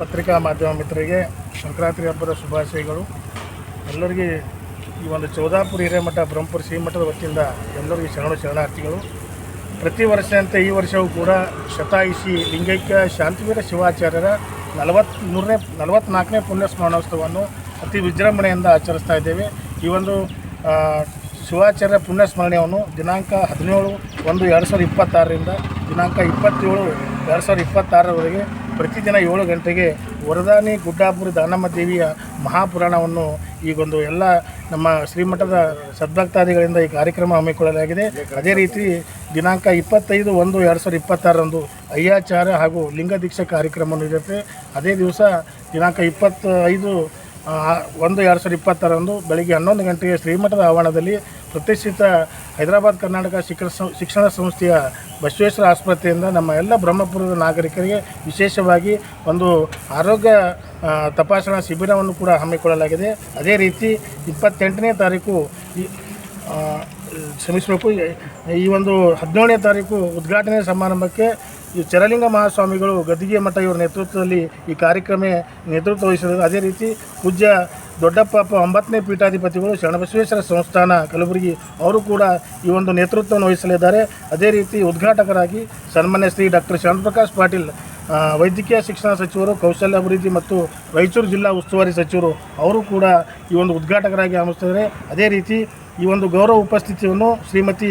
ಪತ್ರಿಕಾ ಮಾಧ್ಯಮ ಮಿತ್ರರಿಗೆ ಸಂಕ್ರಾಂತಿ ಹಬ್ಬದ ಶುಭಾಶಯಗಳು. ಎಲ್ಲರಿಗೆ ಈ ಒಂದು ಚೌದಾಪುರ ಹಿರೇಮಠ, ಬ್ರಹ್ಮಪುರ ಶ್ರೀಮಠದ ವತಿಯಿಂದ ಎಲ್ಲರಿಗೂ ಶರಣ ಶರಣಾರ್ಥಿಗಳು. ಪ್ರತಿ ವರ್ಷದಂತೆ ಈ ವರ್ಷವೂ ಕೂಡ ಶತಾಯಿಸಿ ಲಿಂಗೈಕ್ಯ ಶಾಂತಿವೀರ ಶಿವಾಚಾರ್ಯರ ನಲವತ್ತ್ ಮೂರನೇ ನಲವತ್ತ್ನಾಲ್ಕನೇ ಪುಣ್ಯ ಸ್ಮರಣೋತ್ಸವವನ್ನು ಅತಿ ವಿಜೃಂಭಣೆಯಿಂದ ಆಚರಿಸ್ತಾ ಇದ್ದೇವೆ. ಈ ಒಂದು ಶಿವಾಚಾರ್ಯ ಪುಣ್ಯ ಸ್ಮರಣೆಯನ್ನು ದಿನಾಂಕ ಹದಿನೇಳು ಒಂದು ಎರಡು ಸಾವಿರದ ಇಪ್ಪತ್ತಾರರಿಂದ ದಿನಾಂಕ ಇಪ್ಪತ್ತೇಳು ಎರಡು ಸಾವಿರದ ಇಪ್ಪತ್ತಾರರವರೆಗೆ ಪ್ರತಿದಿನ ಏಳು ಗಂಟೆಗೆ ವರದಾನಿ ಗುಡ್ಡಾಪುರ ದಾನಮ್ಮ ದೇವಿಯ ಮಹಾಪುರಾಣವನ್ನು ಈಗೊಂದು ಎಲ್ಲ ನಮ್ಮ ಶ್ರೀಮಠದ ಸದ್ಭಕ್ತಾದಿಗಳಿಂದ ಈ ಕಾರ್ಯಕ್ರಮ ಹಮ್ಮಿಕೊಳ್ಳಲಾಗಿದೆ. ಅದೇ ರೀತಿ ದಿನಾಂಕ ಇಪ್ಪತ್ತೈದು ಒಂದು ಎರಡು ಸಾವಿರದ ಇಪ್ಪತ್ತಾರರಂದು ಅಯ್ಯಾಚಾರ ಹಾಗೂ ಲಿಂಗ ದೀಕ್ಷಾ ಕಾರ್ಯಕ್ರಮ ನಡೆಯುತ್ತೆ. ಅದೇ ದಿವಸ ದಿನಾಂಕ ಇಪ್ಪತ್ತೈದು ಒಂದು ಎರಡು ಸಾವಿರದ ಇಪ್ಪತ್ತರಂದು ಬೆಳಗ್ಗೆ ಹನ್ನೊಂದು ಗಂಟೆಗೆ ಶ್ರೀಮಠದ ಆವರಣದಲ್ಲಿ ಪ್ರತಿಷ್ಠಿತ ಹೈದರಾಬಾದ್ ಕರ್ನಾಟಕ ಶಿಕ್ಷಣ ಶಿಕ್ಷಣ ಸಂಸ್ಥೆಯ ಬಸವೇಶ್ವರ ಆಸ್ಪತ್ರೆಯಿಂದ ನಮ್ಮ ಎಲ್ಲ ಬ್ರಹ್ಮಪುರದ ನಾಗರಿಕರಿಗೆ ವಿಶೇಷವಾಗಿ ಒಂದು ಆರೋಗ್ಯ ತಪಾಸಣಾ ಶಿಬಿರವನ್ನು ಕೂಡ ಹಮ್ಮಿಕೊಳ್ಳಲಾಗಿದೆ. ಅದೇ ರೀತಿ ಇಪ್ಪತ್ತೆಂಟನೇ ತಾರೀಕು ಈ- ಈ ಒಂದು ಹದಿನೇಳನೇ ತಾರೀಕು ಉದ್ಘಾಟನೆ ಸಮಾರಂಭಕ್ಕೆ ಈ ಚರಲಿಂಗ ಮಹಾಸ್ವಾಮಿಗಳು ಗದ್ದಿಗೆ ಮಠ ಇವರ ನೇತೃತ್ವದಲ್ಲಿ ಈ ಕಾರ್ಯಕ್ರಮ ನೇತೃತ್ವ ವಹಿಸಿದರು. ಅದೇ ರೀತಿ ಪೂಜ್ಯ ದೊಡ್ಡಪ್ಪ ಒಂಬತ್ತನೇ ಪೀಠಾಧಿಪತಿಗಳು ಶರಣಬಸವೇಶ್ವರ ಸಂಸ್ಥಾನ ಕಲಬುರಗಿ ಅವರು ಕೂಡ ಈ ಒಂದು ನೇತೃತ್ವವನ್ನು ವಹಿಸಲಿದ್ದಾರೆ. ಅದೇ ರೀತಿ ಉದ್ಘಾಟಕರಾಗಿ ಸನ್ಮಾನ್ಯ ಶ್ರೀ ಡಾಕ್ಟರ್ ಶರಣಪ್ರಕಾಶ್ ಪಾಟೀಲ್ ವೈದ್ಯಕೀಯ ಶಿಕ್ಷಣ ಸಚಿವರು, ಕೌಶಲ್ಯ ಅಭಿವೃದ್ಧಿ ಮತ್ತು ರಾಯಚೂರು ಜಿಲ್ಲಾ ಉಸ್ತುವಾರಿ ಸಚಿವರು ಅವರು ಕೂಡ ಈ ಒಂದು ಉದ್ಘಾಟಕರಾಗಿ ಆಗಮಿಸ್ತಿದ್ದಾರೆ ಅದೇ ರೀತಿ ಈ ಒಂದು ಗೌರವ ಉಪಸ್ಥಿತಿಯನ್ನು ಶ್ರೀಮತಿ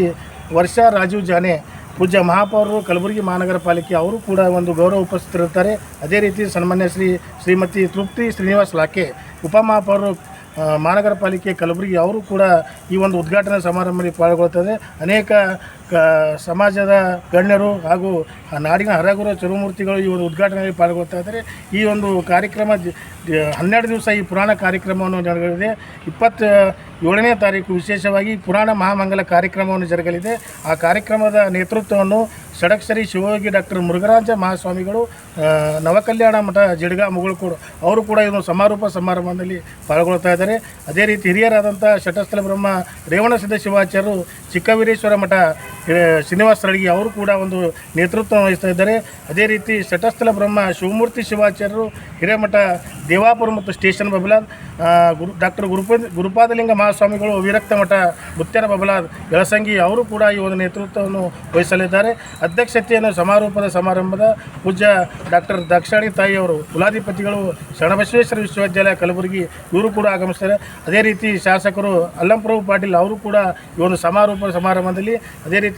ವರ್ಷಾ ರಾಜೀವ್ ಜಾನೆ ಪೂಜ್ಯ ಮಹಾಪೌರರು ಕಲಬುರಗಿ ಮಹಾನಗರ ಪಾಲಿಕೆ ಅವರು ಕೂಡ ಒಂದು ಗೌರವ ಉಪಸ್ಥಿತರಿರ್ತಾರೆ ಅದೇ ರೀತಿ ಸನ್ಮಾನ್ಯ ಶ್ರೀ ಶ್ರೀಮತಿ ತೃಪ್ತಿ ಶ್ರೀನಿವಾಸ್ ಲಾಕೆ ಉಪಮಹಾಪೌರರು ಮಹಾನಗರ ಪಾಲಿಕೆ ಕಲಬುರಗಿ ಅವರು ಕೂಡ ಈ ಒಂದು ಉದ್ಘಾಟನಾ ಸಮಾರಂಭದಲ್ಲಿ ಪಾಲ್ಗೊಳ್ತಾರೆ ಅನೇಕ ಸಮಾಜದ ಗಣ್ಯರು ಹಾಗೂ ನಾಡಿನ ಹರಗುರ ಚರುಮೂರ್ತಿಗಳು ಈ ಒಂದು ಉದ್ಘಾಟನೆಯಲ್ಲಿ ಪಾಲ್ಗೊಳ್ತಾ ಇದ್ದಾರೆ. ಈ ಒಂದು ಕಾರ್ಯಕ್ರಮ ಹನ್ನೆರಡು ದಿವಸ ಈ ಪುರಾಣ ಕಾರ್ಯಕ್ರಮವನ್ನು ಜರುಗಲಿದೆ. ಇಪ್ಪತ್ತ ಏಳನೇ ತಾರೀಕು ವಿಶೇಷವಾಗಿ ಪುರಾಣ ಮಹಾಮಂಗಲ ಕಾರ್ಯಕ್ರಮವನ್ನು ಜರುಗಲಿದೆ. ಆ ಕಾರ್ಯಕ್ರಮದ ನೇತೃತ್ವವನ್ನು ಷಡಕ್ಷರಿ ಶಿವಯೋಗಿ ಡಾಕ್ಟರ್ ಮುರುಘರಾಜ ಮಹಾಸ್ವಾಮಿಗಳು ನವಕಲ್ಯಾಣ ಮಠ ಜಿಡ್ಗ ಮುಗುಳ್ಕೋಡು ಅವರು ಕೂಡ ಇದನ್ನು ಸಮಾರೋಪ ಸಮಾರಂಭದಲ್ಲಿ ಪಾಲ್ಗೊಳ್ತಾ ಇದ್ದಾರೆ. ಅದೇ ರೀತಿ ಹಿರಿಯರಾದಂಥ ಶಟಸ್ಥಲ ಬ್ರಹ್ಮ ರೇವಣಸಿದ್ಧ ಶಿವಾಚಾರ್ಯರು ಚಿಕ್ಕವೀರೇಶ್ವರ ಮಠ ಶ್ರೀನಿವಾಸ ರಳಗಿ ಅವರು ಕೂಡ ಒಂದು ನೇತೃತ್ವ ವಹಿಸ್ತಾ ಇದ್ದಾರೆ. ಅದೇ ರೀತಿ ಶಟಸ್ಥಲ ಬ್ರಹ್ಮ ಶಿವಮೂರ್ತಿ ಶಿವಾಚಾರ್ಯರು, ಹಿರೇಮಠ ದೇವಾಪುರ ಮತ್ತು ಸ್ಟೇಷನ್ ಬಬಲಾದ್ ಗುರು, ಡಾಕ್ಟರ್ ಗುರುಪ ಗುರುಪಾದಲಿಂಗ ಮಹಾಸ್ವಾಮಿಗಳು, ವಿರಕ್ತ ಮಠ ಮುತ್ಯರ ಬಬಲಾದ್, ಯಳಸಂಗಿ ಅವರು ಕೂಡ ಈ ಒಂದು ನೇತೃತ್ವವನ್ನು ವಹಿಸಲಿದ್ದಾರೆ. ಅಧ್ಯಕ್ಷತೆಯನ್ನು ಸಮಾರೋಪದ ಸಮಾರಂಭದ ಪೂಜ್ಯ ಡಾಕ್ಟರ್ ದಕ್ಷಾಣಿ ತಾಯಿಯವರು ಕುಲಾಧಿಪತಿಗಳು ಶರಣಬಸವೇಶ್ವರ ವಿಶ್ವವಿದ್ಯಾಲಯ ಕಲಬುರಗಿ ಇವರು ಕೂಡ ಆಗಮಿಸ್ತಾರೆ ಅದೇ ರೀತಿ ಶಾಸಕರು ಅಲ್ಲಂಪ್ರಭು ಪಾಟೀಲ್ ಅವರು ಕೂಡ ಈ ಒಂದು ಸಮಾರೋಪ ಸಮಾರಂಭದಲ್ಲಿ, ಅದೇ ರೀತಿ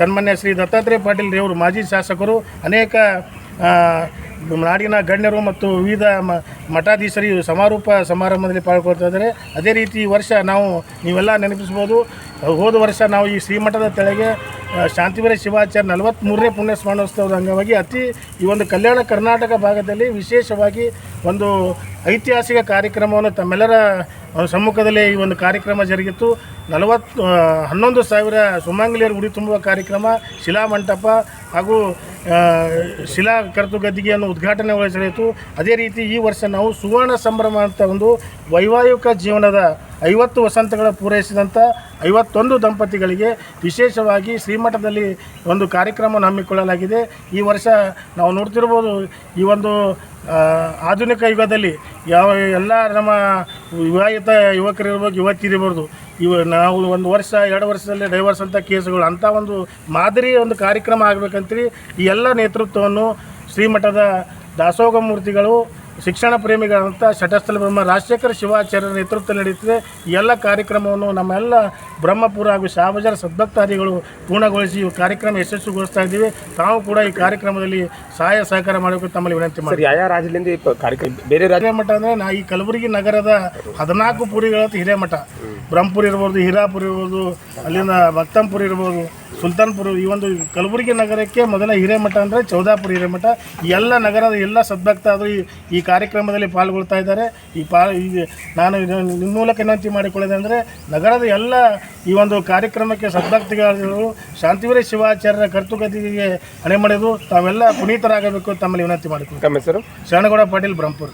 ಸನ್ಮಾನ್ಯ ಶ್ರೀ ದತ್ತಾತ್ರೇಯ ಪಾಟೀಲ್ ದೇವರು, ಮಾಜಿ ಶಾಸಕರು, ಅನೇಕ ನಾಡಿನ ಗಣ್ಯರು ಮತ್ತು ವಿವಿಧ ಮಠಾಧೀಶರು ಸಮಾರೋಪ ಸಮಾರಂಭದಲ್ಲಿ ಪಾಲ್ಗೊಳ್ತಾ ಇದ್ದಾರೆ. ಅದೇ ರೀತಿ ಈ ವರ್ಷ ನಾವು ನೀವೆಲ್ಲ ನೆನಪಿಸ್ಬೋದು, ಹೋದ ವರ್ಷ ನಾವು ಈ ಶ್ರೀಮಠದ ತೆಳಗೆ ಶಾಂತಿವೀರ ಶಿವಾಚಾರ್ಯ ನಲವತ್ತ್ಮೂರನೇ ಪುಣ್ಯ ಸ್ಮರಣೋತ್ಸವದ ಅಂಗವಾಗಿ ಅತಿ ಈ ಒಂದು ಕಲ್ಯಾಣ ಕರ್ನಾಟಕ ಭಾಗದಲ್ಲಿ ವಿಶೇಷವಾಗಿ ಒಂದು ಐತಿಹಾಸಿಕ ಕಾರ್ಯಕ್ರಮವನ್ನು ತಮ್ಮೆಲ್ಲರ ಸಮ್ಮುಖದಲ್ಲಿ ಈ ಒಂದು ಕಾರ್ಯಕ್ರಮ ಜರುಗಿತ್ತು. ನಲವತ್ತು ಹನ್ನೊಂದು ಸಾವಿರ ಸುಮಂಗಲಿಯರು ಉಡಿ ತುಂಬುವ ಕಾರ್ಯಕ್ರಮ, ಶಿಲಾ ಮಂಟಪ ಹಾಗೂ ಶಿಲಾ ಕರ್ತು ಗದ್ದಿಗೆಯನ್ನು ಉದ್ಘಾಟನೆಗೊಳಿಸಲಾಯಿತು ಅದೇ ರೀತಿ ಈ ವರ್ಷ ನಾವು ಸುವರ್ಣ ಸಂಭ್ರಮ ಅಂತ ಒಂದು ವೈವಾಹಿಕ ಜೀವನದ ಐವತ್ತು ವಸಂತಗಳ ಪೂರೈಸಿದಂಥ ಐವತ್ತೊಂದು ದಂಪತಿಗಳಿಗೆ ವಿಶೇಷವಾಗಿ ಶ್ರೀಮಠದಲ್ಲಿ ಒಂದು ಕಾರ್ಯಕ್ರಮವನ್ನು ಹಮ್ಮಿಕೊಳ್ಳಲಾಗಿದೆ. ಈ ವರ್ಷ ನಾವು ನೋಡ್ತಿರ್ಬೋದು ಈ ಒಂದು ಆಧುನಿಕ ಯುಗದಲ್ಲಿ ಯಾವ ಎಲ್ಲ ನಮ್ಮ ವಿವಾಹಿತ ಯುವಕರಿರ್ಬೋದು ಯುವತಿರಿರ್ಬೋದು ಇವ ನಾವು ಒಂದು ವರ್ಷ, ಎರಡು ವರ್ಷದಲ್ಲಿ ಡೈವರ್ಸ್ ಅಂತ ಕೇಸುಗಳು, ಅಂಥ ಒಂದು ಮಾದರಿ ಒಂದು ಕಾರ್ಯಕ್ರಮ ಆಗಬೇಕಂತೇಳಿ ಈ ಎಲ್ಲ ನೇತೃತ್ವವನ್ನು ಶ್ರೀಮಠದ ದಾಸೋಗ ಮೂರ್ತಿಗಳು ಶಿಕ್ಷಣ ಪ್ರೇಮಿಗಳಂಥ ಶಟಸ್ಥಲ ಬ್ರಹ್ಮ ರಾಜಶೇಖರ ಶಿವಾಚಾರ್ಯರ ನೇತೃತ್ವದಲ್ಲಿ ನಡೆಯುತ್ತಿದೆ. ಈ ಎಲ್ಲ ಕಾರ್ಯಕ್ರಮವನ್ನು ನಮ್ಮೆಲ್ಲ ಬ್ರಹ್ಮಪುರ ಹಾಗೂ ಶಾಬಜಾರ್ ಸದ್ಭಕ್ತಾದಿಗಳು ಪೂರ್ಣಗೊಳಿಸಿ ಈ ಕಾರ್ಯಕ್ರಮ ಯಶಸ್ವಿಗೊಳಿಸ್ತಾ ಇದ್ದೀವಿ. ತಾವು ಕೂಡ ಈ ಕಾರ್ಯಕ್ರಮದಲ್ಲಿ ಸಹಾಯ ಸಹಕಾರ ಮಾಡಬೇಕು ತಮ್ಮಲ್ಲಿ ವಿನಂತಿ ಮಾಡಿ ಆಯಾ ಯಾವ ರಾಜ್ಯದಿಂದ ಈ ಕಾರ್ಯಕ್ರಮ ಬೇರೆ ರಾಜ್ಯ ಮಠ ಅಂದರೆ ನಾ ಈ ಕಲಬುರಗಿ ನಗರದ ಹದಿನಾಲ್ಕು ಪುರಿಗಳ ಹಿರೇಮಠ. ಬ್ರಹ್ಮಪುರ ಇರ್ಬೋದು ಹಿರಾಪುರ ಇರ್ಬೋದು ಅಲ್ಲಿಂದ ಭಕ್ತಂಪುರ ಇರ್ಬೋದು. ಸುಲ್ತಾನ್ಪುರ ಈ ಒಂದು ಕಲಬುರಗಿ ನಗರಕ್ಕೆ ಮೊದಲ ಹಿರೇಮಠ ಅಂದರೆ ಚೌದಾಪುರ ಹಿರೇಮಠ. ಈ ಎಲ್ಲ ನಗರದ ಎಲ್ಲ ಸದ್ಭಕ್ತಾದರು ಈ ಈ ಕಾರ್ಯಕ್ರಮದಲ್ಲಿ ಪಾಲ್ಗೊಳ್ತಾ ಇದ್ದಾರೆ. ಈ ಪಾ ನಾನು ನಿಮ್ಮ ಮೂಲಕ ವಿನಂತಿ ಮಾಡಿಕೊಳ್ಳೋದು ಅಂದರೆ ನಗರದ ಎಲ್ಲ ಈ ಒಂದು ಕಾರ್ಯಕ್ರಮಕ್ಕೆ ಸದ್ಭಕ್ತಿಗಳು ಶಾಂತಿವೀರ ಶಿವಾಚಾರ್ಯರ ಕರ್ತುಗತಿಗೆ ಹಣೆ ಮಾಡಿದು ತಾವೆಲ್ಲ ಪುನೀತರಾಗಬೇಕು ತಮ್ಮಲ್ಲಿ ವಿನಂತಿ ಮಾಡಿಕೊಳ್ಳಿ ತಮ್ಮ ಹೆಸರು? ಶರಣಗೌಡ ಪಾಟೀಲ್ ಬ್ರಹ್ಮಪುರ.